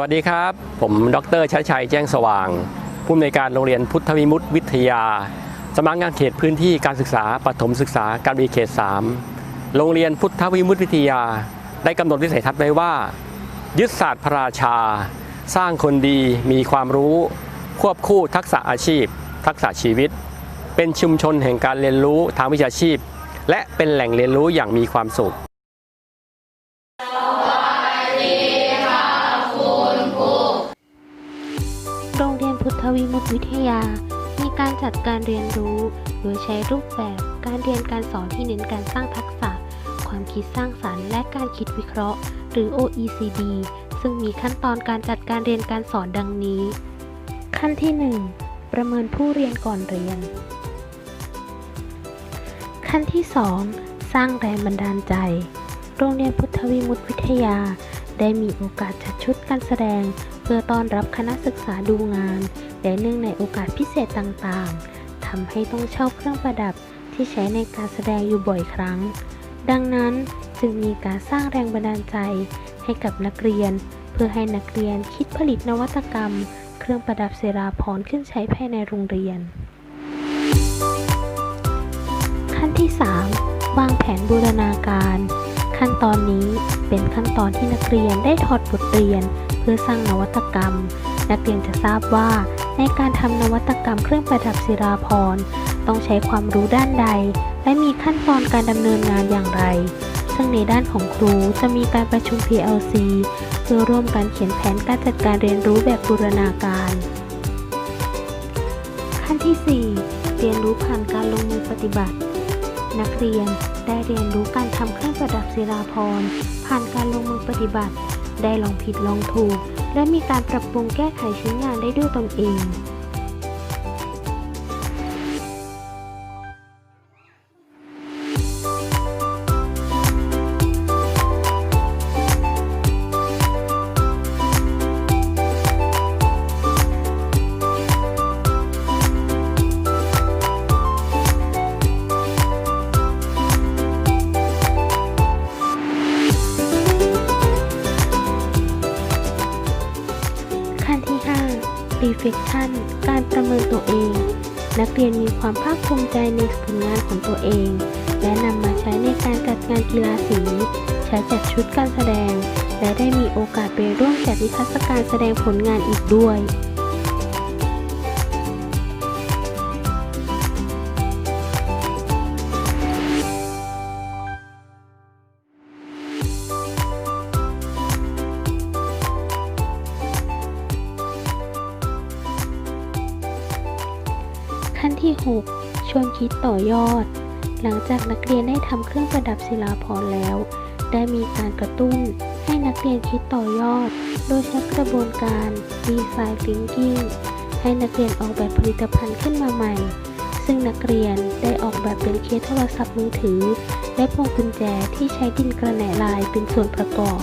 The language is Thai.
วัสดีครับ ผมดรชัยชัยแจ้งสว่าง ผู้อำนวยการโรงเรียนพุทธวิมุตติวิทยาสำนักงานเขตพื้นที่การศึกษาปฐมศึกษาการบินเขต 3 โรงเรียนพุทธวิมุตติวิทยา ได้กำหนดวิสัยทัศน์ไว้ว่า ยึดศาสตร์พระราชา สร้างคนดีมีความรู้ ควบคู่ทักษะอาชีพ ทักษะชีวิต เป็นชุมชนแห่งการเรียนรู้ทางวิชาชีพ และเป็นแหล่งเรียนรู้อย่างมีความสุข พุทธวิมุตติวิทยา มีการจัดการเรียนรู้ โดยใช้รูปแบบการเรียนการสอนที่เน้นการสร้างทักษะ ความคิดสร้างสรรค์และการคิดวิเคราะห์ หรือ OECD ซึ่งมีขั้นตอนการจัดการเรียนการสอนดังนี้ ขั้นที่ 1 ประเมินผู้เรียนก่อนเรียน ขั้นที่ 2 สร้างแรงบันดาลใจ โรงเรียนพุทธวิมุตติวิทยา ได้มีโอกาสจัดชุดการแสดง เพื่อต้อนรับคณะศึกษาดูงาน และเนื่องในโอกาสพิเศษต่างๆทำให้ต้องเช่าเครื่องประดับที่ใช้ในการแสดงอยู่บ่อยครั้ง ดังนั้นจึงมีการสร้างแรงบันดาลใจให้กับนักเรียน เพื่อให้นักเรียนคิดผลิตนวัตกรรม เครื่องประดับเสราพรขึ้นใช้ภายในโรงเรียน ขั้นที่ 3 วางแผนบูรณาการ ขั้นตอนนี้เป็นขั้นตอนที่นักเรียนได้ถอดบทเรียน เพื่อสร้างนวัตกรรม นักเรียนจะทราบว่า ในการทำนวัตกรรมเครื่องประดับศิราพรณ์ต้องใช้ความรู้ด้านใด และมีขั้นตอนการดำเนินงานอย่างไร ซึ่งในด้านของครูจะมีการประชุม PLC เพื่อร่วมกันเขียนแผนการจัดการเรียนรู้แบบบูรณาการ ขั้นที่ 4 เรียนรู้ผ่านการลงมือปฏิบัติ นักเรียนได้เรียนรู้การทำเครื่องประดับศิลาพรณ์ผ่านการลงมือปฏิบัติ ได้ลองผิดลองถูก และมีการปรับปรุงแก้ไขชิ้นงานได้ด้วยตนเอง reflection การประเมินตัวเอง นักเรียนมีความภาคภูมิใจในผลงานของตัวเอง และนำมาใช้ในการจัดงานกีฬาสี ใช้จัดชุดการแสดง และได้มีโอกาสไปร่วมจัดนิทรรศการแสดงผลงานอีกด้วย ขั้นที่ 6 ชวนคิดต่อยอด หลังจากนักเรียนได้ทำเครื่องประดับศิลาพรณ์แล้ว ได้มีการกระตุ้น ให้นักเรียนคิดต่อยอด โดยใช้กระบวนการ Design Thinking ให้นักเรียนออกแบบผลิตภัณฑ์ขึ้นมาใหม่ ซึ่งนักเรียนได้ออกแบบเป็นเคสโทรศัพท์มือถือ และพวงกุญแจที่ใช้ดินกระแหน่ลายเป็นส่วนประกอบ